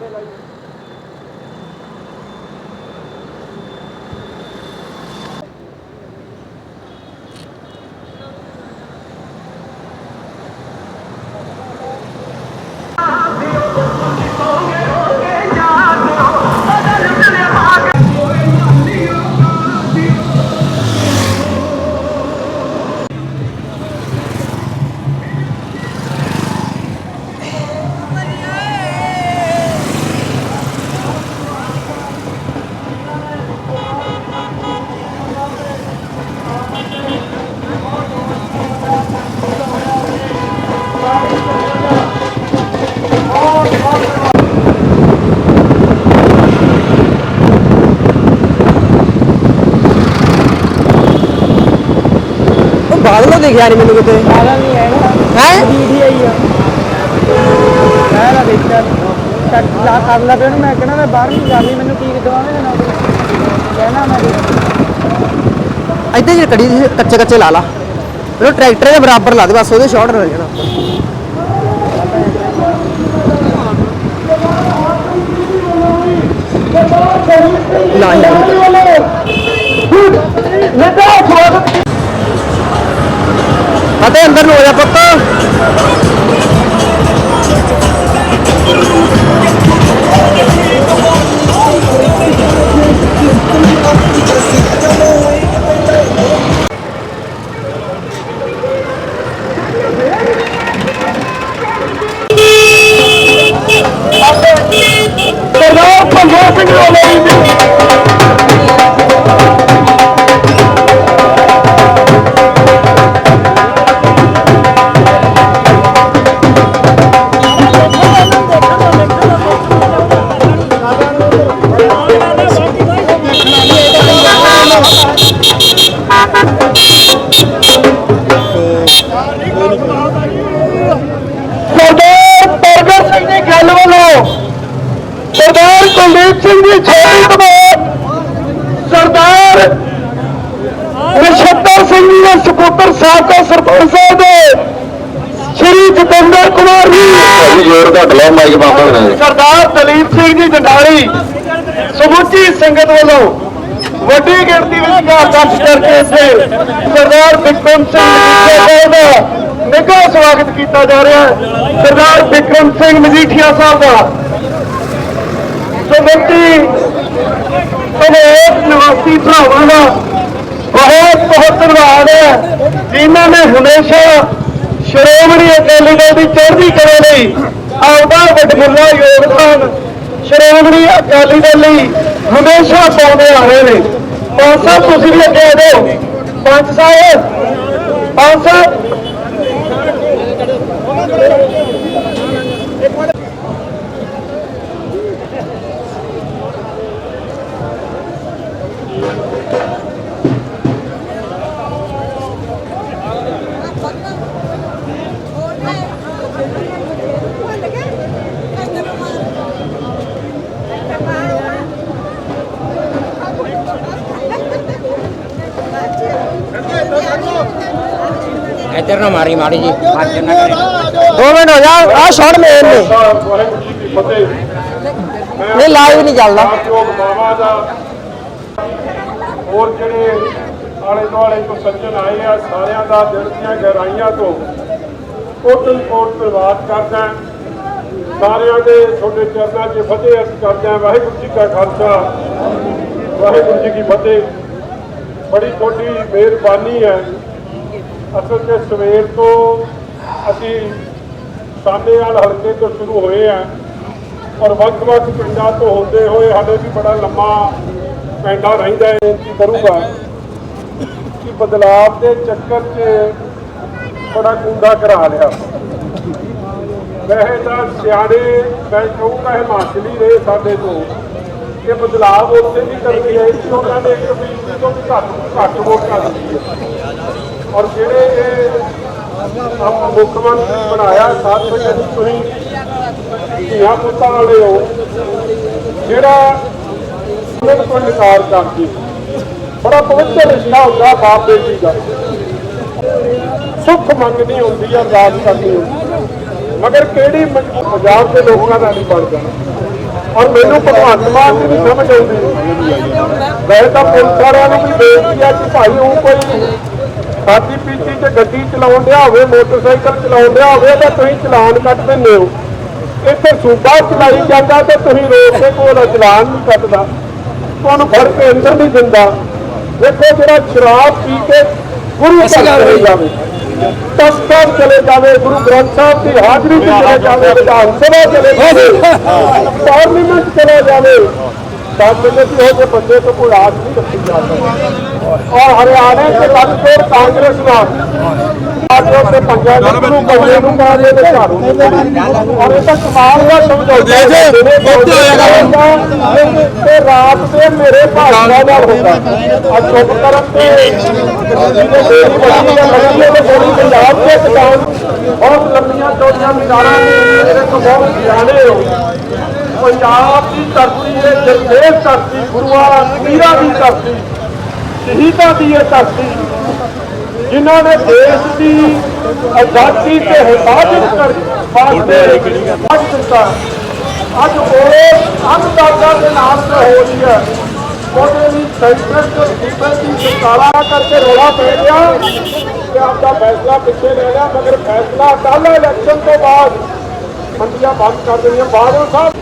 ਉਹ ਦਿਖਿਆ ਨਹੀਂ ਮੈਨੂੰ ਕਿਤੇ। ਨਹੀਂ ਹੈ? ਦੀਦੀ ਆਈ ਆ। ਲਾ ਦੇਖਿਆ ਚੱਕ ਲਾ ਕਰ ਲਾ ਪਿਆ ਮੈਂ ਕਹਿਣਾ ਮੈਂ ਬਾਹਰ ਨਹੀਂ ਜਾਂਦੀ ਮੈਨੂੰ ਕੀ ਦਵਾਵੇਂ ਨਾ ਕਹਿਣਾ ਮੈਂ ਇੱਥੇ ਜੇ ਕੜੀ ਕੱਚੇ ਕੱਚੇ ਲਾ ਲਾ। ਉਹ ਟਰੈਕਟਰ ਦੇ ਬਰਾਬਰ ਲਾ ਦੇ ਬਸ ਉਹਦੇ ਸ਼ਾਰਟ ਹੋ ਜਾਣਾ। ਲਾ ਲਾ ਅੰਦਰ ਨੂੰ ਹੋ ਜਾ ਪੁੱਤ। ਸਰਦਾਰ ਭੰਗੋ ਸਿੰਘ ਵਾਲੇ ਦੇ ਸੁਪੁੱਤਰ ਸਾਬਕਾ ਸਰਪੰਚ ਸਾਹਿਬ ਦੇ। ਸ਼੍ਰੀ ਜਤਿੰਦਰ ਕੁਮਾਰ ਜੀ। ਜੋਰ ਘੱਟ ਲਾਓ ਮਾਈਕ ਬੰਦ ਹੋਣਾ ਸਰਦਾਰ ਦਲੀਪ ਸਿੰਘ ਜੀ ਜੰਡਾਲੀ ਸਮੁੱਚੀ ਸੰਗਤ ਵੱਲੋਂ ਵੱਡੀ ਗਿਣਤੀ ਵਿੱਚ ਦਰਜ ਕਰਕੇ ਇੱਥੇ ਸਰਦਾਰ ਬਿਕਰਮ ਸਿੰਘ ਸਾਹਿਬ ਦਾ ਨਿੱਘਾ ਸਵਾਗਤ ਕੀਤਾ ਜਾ ਰਿਹਾ ਹੈ। ਸਰਦਾਰ ਬਿਕਰਮ ਸਿੰਘ ਮਜੀਠੀਆ ਸਾਹਿਬ ਦਾ ਸਮੁੱਚੀ ਅਨੇਕ ਨਿਵਾਸੀ ਭਰਾਵਾਂ ਦਾ ਬਹੁਤ ਬਹੁਤ ਧੰਨਵਾਦ ਹੈ। ਜਿਨ੍ਹਾਂ ਨੇ ਹਮੇਸ਼ਾ ਸ਼੍ਰੋਮਣੀ ਅਕਾਲੀ ਦਲ ਦੀ ਚੜ੍ਹਦੀ ਕਰੇ ਲਈ ਆਪਦਾ ਵੱਡਮੁੱਲਾ ਯੋਗਦਾਨ। ਸ਼੍ਰੋਮਣੀ ਅਕਾਲੀ ਦਲ ਲਈ ਹਮੇਸ਼ਾ ਪਾਉਂਦੇ ਆਏ ਨੇ। ਪੰਜ ਸਾਹਿਬ ਤੁਸੀਂ ਵੀ ਅੱਗੇ ਆ ਜਾਓ। ਪੰਜ ਸਾਹਿਬ ਪੰਜ ਸਾਹਿਬ ਨਾ ਮਾਰੀ ਮਾੜੀ ਜੀ। ਹੱਥ ਨਾ ਕਰੇ ਦੋ ਮਿੰਟ ਹੋ ਜਾ ਆ ਸ਼ਾਰਟ ਮੇਨ ਨੇ। ਨਹੀਂ ਲਾਈਵ ਨਹੀਂ ਚੱਲਦਾ। ਹੋਰ ਜਿਹੜੇ ਆਲੇ ਦੁਆਲੇ ਤੋਂ ਸੱਜਣ ਆਏ ਆ ਸਾਰਿਆਂ ਦਾ ਦਿਲ ਦੀਆਂ ਗਹਿਰਾਈਆਂ ਤੋਂ ਕੋਟਨ ਕੋਟ ਪ੍ਰਵਾਦ ਕਰਦਾ ਸਾਰਿਆਂ ਦੇ ਤੁਹਾਡੇ ਚਰਨਾਂ 'ਚ ਫਤਿਹ ਅਰਜ਼ ਕਰਦਾ ਵਾਹਿਗੁਰੂ ਜੀ ਕਾ ਖਾਲਸਾ ਵਾਹਿਗੁਰੂ ਜੀ ਕੀ ਫਤਿਹ। ਬੜੀ ਤੁਹਾਡੀ ਮਿਹਰਬਾਨੀ ਹੈ। ਅਸਲ 'ਚ ਸਵੇਰ ਤੋਂ ਅਸੀਂ ਸਾਹਨੇਵਾਲ ਹਲਕੇ ਤੋਂ ਸ਼ੁਰੂ ਹੋਏ ਆ ਔਰ ਵੱਖ-ਵੱਖ ਪਿੰਡਾਂ ਤੋਂ ਹੁੰਦੇ ਹੋਏ ਸਾਡੇ ਵੀ ਬੜਾ ਲੰਮਾ ਪੈਂਡਾ ਰਹਿੰਦਾ ਹੈ ਬੇਨਤੀ ਕਰੂੰਗਾ। ਕਿ ਬਦਲਾਵ ਦੇ ਚੱਕਰ 'ਚ ਬੜਾ ਕੁੰਡਾ ਕਰਾ ਲਿਆ। ਵੈਸੇ ਤਾਂ ਸਿਆਣੇ, ਮੈਂ ਕਹੂੰਗਾ ਹਿਮਾਚਲੀ ਰਹੇ ਸਾਡੇ ਤੋਂ ਕਿ ਬਦਲਾਵ ਉੱਥੇ ਵੀ ਕਰਨੀ ਹੈ ਕਿ ਉਹਨਾਂ ਨੇ ਇੱਕ ਫੀਸਦੀ ਤੋਂ ਵੀ ਘੱਟ ਘੱਟ ਵੋਟਾਂ ਦਿੱਤੀਆਂ ਔਰ ਜਿਹੜੇ ਇਹ ਆਪਾਂ ਮੁੱਖ ਮੰਤਰੀ ਬਣਾਇਆ, ਸਾਥ ਵਿੱਚ ਤੁਸੀਂ ਧੀਆਂ ਪੁੱਤਾਂ ਵਾਲੇ ਹੋ, ਜਿਹੜਾ ਉਹਨਾਂ ਤੋਂ ਨਿਕਾਰ ਕਰਦੀ ਬੜਾ ਪਵਿੱਤਰ ਰਿਸ਼ਤਾ ਹੁੰਦਾ ਬਾਪ ਬੇਟੀ ਦਾ। ਸੁੱਖ ਮੰਗਣੀ ਹੁੰਦੀ ਹੈ ਅਰਦਾਸ ਕਰਨੀ ਹੁੰਦੀ। ਮਗਰ ਕਿਹੜੀ ਪੰਜਾਬ ਦੇ ਲੋਕਾਂ ਦਾ ਨਹੀਂ ਬਣਦਾ ਔਰ ਮੈਨੂੰ ਭਗਵੰਤ ਮਾਨ ਦੀ ਵੀ ਸਮਝ ਆਉਂਦੀ। ਨਹੀਂ ਵੈਸੇ ਤਾਂ ਪੁਲਿਸ ਵਾਲਿਆਂ ਨੂੰ ਵੀ ਬੇਨਤੀ ਹੈ ਕਿ ਭਾਈ ਉਹ ਕੋਈ ਸਾਡੀ ਪੀਤੀ 'ਚ ਗੱਡੀ ਚਲਾਉਣ ਡਿਆ ਹੋਵੇ ਮੋਟਰਸਾਈਕਲ ਚਲਾਉਣ ਡਿਆ ਹੋਵੇ ਤਾਂ ਤੁਸੀਂ ਚਲਾਨ ਕੱਟ ਦਿੰਦੇ ਹੋ। ਇੱਥੇ ਸੂਬਾ ਚਲਾਈ ਜਾਂਦਾ ਤੇ ਤੁਸੀਂ ਰੋਡ ਤੇ ਕੋਲ ਚਲਾਨ ਨਹੀਂ ਕੱਟਦਾ। ਤੁਹਾਨੂੰ ਫੜ ਕੇ ਅੰਦਰ ਨਹੀਂ ਦਿੰਦਾ। ਦੇਖੋ ਜਿਹੜਾ ਸ਼ਰਾਬ ਪੀ ਕੇ ਗੁਰੂ ਘਰ ਚਲੇ ਜਾਵੇ ਤਸਕਰ ਚਲੇ ਜਾਵੇ ਗੁਰੂ ਗ੍ਰੰਥ ਸਾਹਿਬ ਦੀ ਹਾਜ਼ਰੀ 'ਚ ਚਲੇ ਜਾਵੇ ਵਿਧਾਨ ਸਭਾ ਚਲੇ ਜਾਵੇ ਪਾਰਲੀਮੈਂਟ ਚਲੇ ਜਾਵੇ ਤਾਂ ਕਹਿੰਦੇ ਕਿ ਉਹ ਬੰਦੇ ਤੋਂ ਕੋਈ ਆਸ ਨਹੀਂ ਰੱਖੀ ਜਾ ਸਕਦੀ। ਔਰ ਹਰਿਆਣੇ ਤੇ ਲੱਖੋਂ ਕਾਂਗਰਸ ਨਾਲ ਆਜੋ ਤੇ ਪੰਜਾਬ ਨੂੰ ਬੰਦੇ ਨੂੰ ਪਾ ਦੇ ਤੇ ਝਾੜੂ। ਔਰ ਇਹ ਤਾਂ ਕਮਾਲ ਦਾ ਸਮਝੌਤਾ ਤੇ ਰਾਤ ਦੇ ਮੇਰੇ ਭਾਸ਼ਾ ਨਾਲ ਹੁੰਦਾ। ਅੱਜ ਚੁੱਪ ਕਰਨ ਤੇ ਹੈ ਹੈ ਤੇ ਪੰਜਾਬ ਦੇ ਕਿਸਾਨ ਬਹੁਤ ਲੰਮੀਆਂ ਚੌੜੀਆਂ ਮਿਜ਼ਾਰਾਂ ਨੇ ਮੇਰੇ ਤੋਂ ਬਹੁਤ ਸਿਆਣੇ ਹੋ। ਪੰਜਾਬ ਦੀ ਧਰਤੀ ਹੈ ਜਰਦੇਵ ਧਰਤੀ ਗੁਰੂਆਂ ਪੀਰਾਂ ਦੀ ਧਰਤੀ। ਸ਼ਹੀਦਾਂ ਦੀ ਇਹ ਧਰਤੀ ਜਿਨ੍ਹਾਂ ਨੇ ਦੇਸ਼ ਦੀ ਆਜ਼ਾਦੀ ਤੇ ਹਿਫਾਜ਼ਤ ਕਰ ਵਾਸਤੇ ਅੱਜ ਦਿੱਤਾ। ਅੱਜ ਉਹ ਦੇ ਨਾਮ ਤੇ ਹੋ ਰਹੀ ਹੈ। ਉਹਦੇ ਲਈ ਸੈਂਟਰ ਤੇ ਸੂਬੇ ਦੀ ਸਰਕਾਰਾਂ ਕਰਕੇ ਰੋਲਾ ਪੈ ਗਿਆ ਕਿ ਆਪਦਾ ਫੈਸਲਾ ਪਿੱਛੇ ਲੈ ਲਿਆ ਮਗਰ ਫੈਸਲਾ ਕੱਲ ਇਲੈਕਸ਼ਨ ਤੋਂ ਬਾਅਦ ਮੰਡੀਆਂ ਬੰਦ ਕਰ ਦੇਣੀਆਂ। ਬਾਦਲ ਸਾਹਿਬ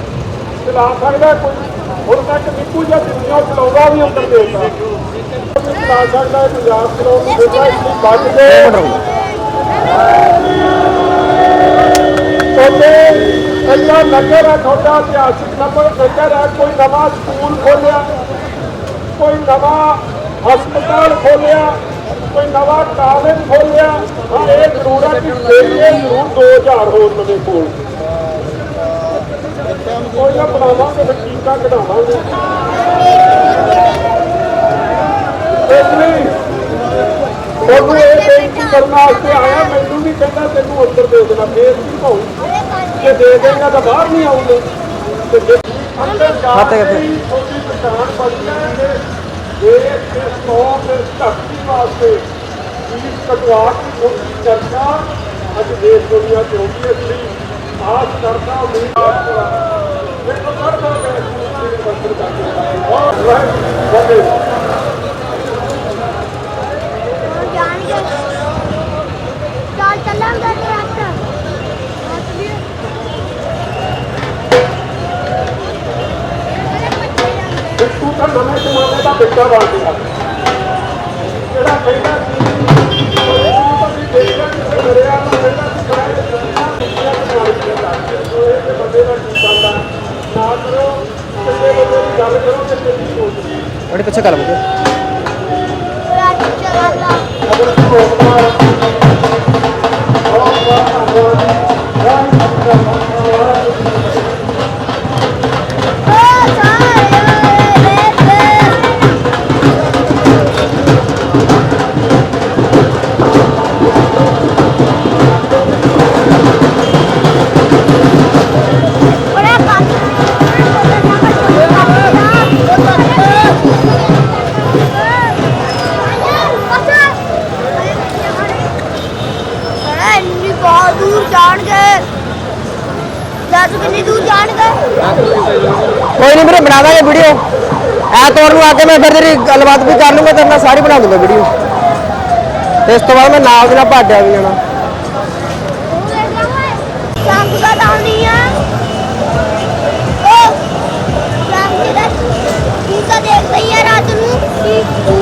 ਚਲਾ ਸਕਦਾ ਕੋਈ। ਹੁਣ ਤੱਕ ਨਿੱਕੂ ਜਾਂ ਦੁਨੀਆ ਚਲਾਉਂਦਾ ਵੀ ਅੰਦਰ ਦੇਤਾ। ਚਲਾ ਨਗਰ ਹੈ ਤੁਹਾਡਾ ਇਤਿਹਾਸਿਕ ਨੰਬਰ ਨਗਰ ਹੈ ਕੋਈ ਨਵਾਂ ਸਕੂਲ ਖੋਲਿਆ ਕੋਈ ਨਵਾਂ ਹਸਪਤਾਲ ਖੋਲਿਆ ਕੋਈ ਨਵਾਂ ਕਾਲਜ ਖੋਲਿਆ ਹਾਂ ਇਹ ਜ਼ਰੂਰ ਹੈ ਕਿ ਦੇਈਏ ਜ਼ਰੂਰ 2000 ਹੋਰ ਨਵੇਂ ਕੋਲ ਕੋਈ ਨਾ ਬਣਾਵਾਂਗੇ ਵਕੀਲਾਂ ਕਢਾਵਾਂਗੇ। ਇਸ ਲਈ ਤੁਹਾਨੂੰ ਇਹ ਬੇਨਤੀ ਕਰਨ ਵਾਸਤੇ ਆਇਆ ਮੈਨੂੰ ਵੀ ਕਹਿੰਦਾ ਤੈਨੂੰ ਅੰਦਰ ਦੇ ਦੇਣਾ ਫੇਰ ਕੀ ਭਾਉ ਜੇ ਦੇ ਦੇਗਾ ਤਾਂ ਬਾਹਰ ਨਹੀਂ ਆਉਂਗੇ ਤੇ ਜੇ ਅੰਦਰ ਜਾ ਖਾਤੇ ਕੇ ਕਿੱਥੇ? ਹੀ ਤੁਹਾਡੀ ਪਛਾਣ ਬਣੀ ਹੈ ਕਿ ਦੇਸ਼ ਦੇ ਦੇ ਧਰਤੀ ਵਾਸਤੇ ਪੁਲਿਸ ਕਟਵਾ ਕੇ ਕੋਈ ਚਰਚਾ ਅੱਜ ਦੇਸ਼ ਦੁਨੀਆ ਚ ਹੋ ਗਈ ਇਸ ਲਈ ਆਸ ਕਰਦਾ ਉਮੀਦ ਦੇਖੋ ਕਰਦਾ ਮੈਂ ਇਸ ਬੰਦਰ ਕਰਕੇ ਬਹੁਤ ਵਾਹਿਗੁਰੂ ਜਾਣਗੇ ਚੱਲ ਚੱਲਾਂਗੇ ਟਰੈਕਟਰ ਤੂੰ ਨਵੇਂ ਜ਼ਮਾਨੇ ਦਾ ਬੱਚਾ ਬਣ ਗਿਆ ਜਿਹੜਾ ਕਹਿੰਦਾ ਸੀ ਉਹ ਵੀ ਦੇਖਿਆ ਕਿ ਦਰਿਆ ਨੂੰ ਕਹਿੰਦਾ ਸੀ ਕਰਾਏ ਤੇ ਦੁਨੀਆ ਬਣਾ ਕੇ ਸੋ ਇਹ ਤੇ ਬੰਦੇ ਦਾ ਕੀ ਬਣਦਾ ਨਾ ਕਰੋ ਕਿਸੇ ਬੰਦੇ ਦੀ ਗੱਲ ਕਰੋ ਤੇ ਤੇਰੀ ਸੋਚ ਬੜੇ ਪਿੱਛੇ ਕਰ ਬੁਕੇ ਟਰੈਕਟਰ ਚੱਲਾ ਅਗਰ Thank you. ਜਾਣਗੇ। ਕੋਈ ਨਹੀਂ ਵੀਰੇ ਬਣਾ ਦਾਂਗੇ ਵੀਡੀਓ ਐਤਵਾਰ ਨੂੰ ਆ ਕੇ ਮੈਂ ਫਿਰ ਤੇਰੀ ਗੱਲਬਾਤ ਵੀ ਕਰ ਲੂੰਗਾ ਤੇਰੇ ਨਾਲ ਸਾਰੀ ਬਣਾ ਦੂੰਗਾ ਵੀਡੀਓ ਇਸ ਤੋਂ ਬਾਅਦ ਮੈਂ ਨਾਲ ਦੀ ਨਾਲ ਭਾਡਿਆ ਵੀ ਜਾਣਾ। ਸ਼ਾਮ ਦਾ ਲਾਉਣੀ ਆ ਉਹ ਸ਼ਾਮ ਦਾ ਤੂੰ ਤਾਂ ਦੇਖਦਾ ਹੀ ਆ ਰਾਤ ਨੂੰ।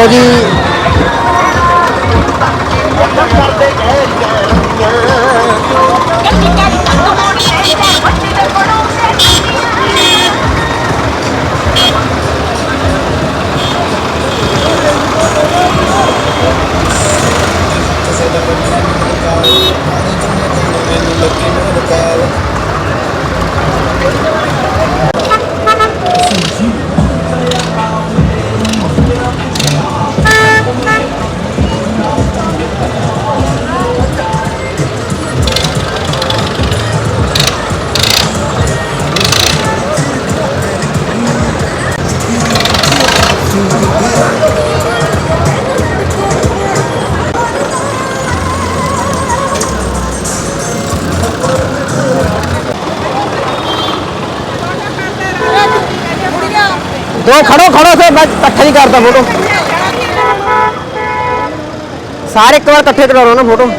ਲਓ ਜੀ ਉਹ ਖੜੋ ਖੜੋ ਫਿਰ, ਮੈਂ ਇਕੱਠੇ ਹੀ ਕਰਦਾ ਫੋਟੋ ਸਾਰੇ ਇੱਕ ਵਾਰ ਇਕੱਠੇ ਕਰਾਉਣਾ ਨਾ ਫੋਟੋ